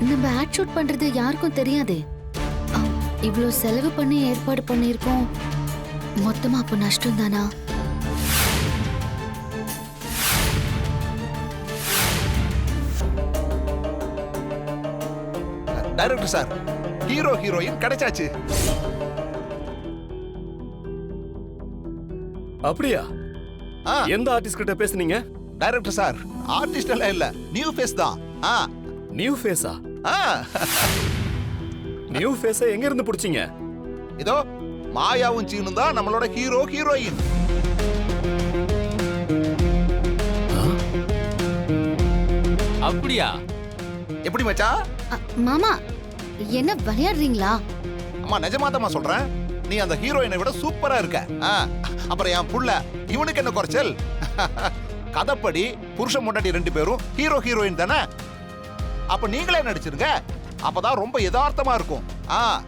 நம்ம ad shoot பண்றது யாருக்கும் தெரியாதே. இவ்ளோ செலவு பண்ணி ஏற்பாடு பண்ணியிருக்கோம். மொத்தமா அப்ப நஷ்டம் தானா டைரக்டர் சார் ஹீரோ ஹீரோயின் கிடைச்சாச்சு. அப்படியா? ஆ. எந்த ஆர்டிஸ்ட் கிட்ட பேசுனீங்க? டைரக்டர் சார் ஆர்டிஸ்ட் எல்லாம் இல்ல நியூ ஃபேஸ் தான். ஆ. நியூ ஃபேஸா ஆ? நியூ ஃபேஸை எங்க இருந்து புடிச்சீங்க? இதோ மாயாவும் சீனும் தான் நம்மளோட ஹீரோ ஹீரோயின். அப்படியா? எப்படி மச்சா? மாமா என்ன விளையாடுறீங்களா? அம்மா நிஜமாதமா சொல்றேன். நீ அந்த ஹீரோயினை விட சூப்பரா இருக்க. அப்புறம் என் புள்ள இவனுக்கு என்ன குறைச்சல்? கதைப்படி புருஷன் முன்னாடி ரெண்டு பேரும் ஹீரோ ஹீரோயின் தானே? அப்ப நீங்களே நடிச்சிருங்க? அப்பதான் ரொம்ப யதார்த்தமா இருக்கும். ஆ